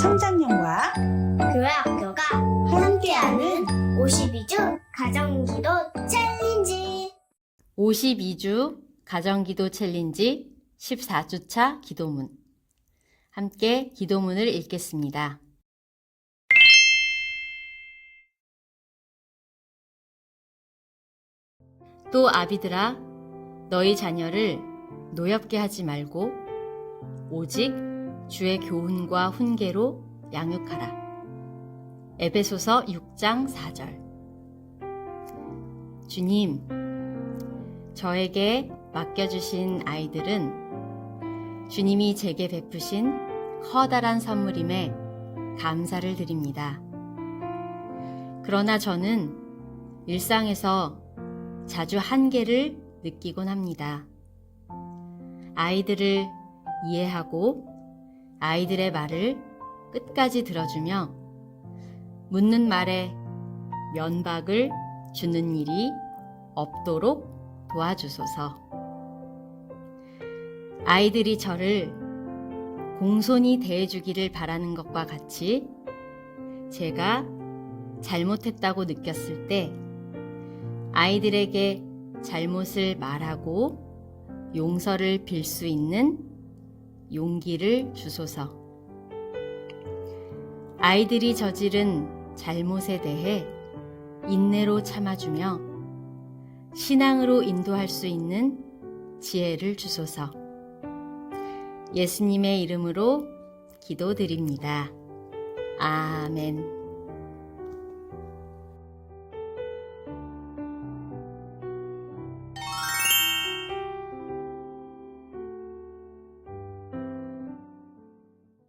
청장년과 교회 학교가 함께하는 52주 가정기도 챌린지 52주 가정기도 챌린지 14주차 기도문 함께 기도문을 읽겠습니다. 또 아비들아 너희 자녀를 노엽게 하지 말고 오직 주의 교훈과 훈계로 양육하라. 에베소서 6장 4절. 주님, 저에게 맡겨주신 아이들은 주님이 제게 베푸신 커다란 선물임에 감사를 드립니다. 그러나 저는 일상에서 자주 한계를 느끼곤 합니다. 아이들을 이해하고 아이들의 말을 끝까지 들어주며 묻는 말에 면박을 주는 일이 없도록 도와주소서. 아이들이 저를 공손히 대해주기를 바라는 것과 같이 제가 잘못했다고 느꼈을 때 아이들에게 잘못을 말하고 용서를 빌 수 있는 용기를 주소서. 아이들이 저지른 잘못에 대해 인내로 참아주며 신앙으로 인도할 수 있는 지혜를 주소서. 예수님의 이름으로 기도드립니다. 아멘.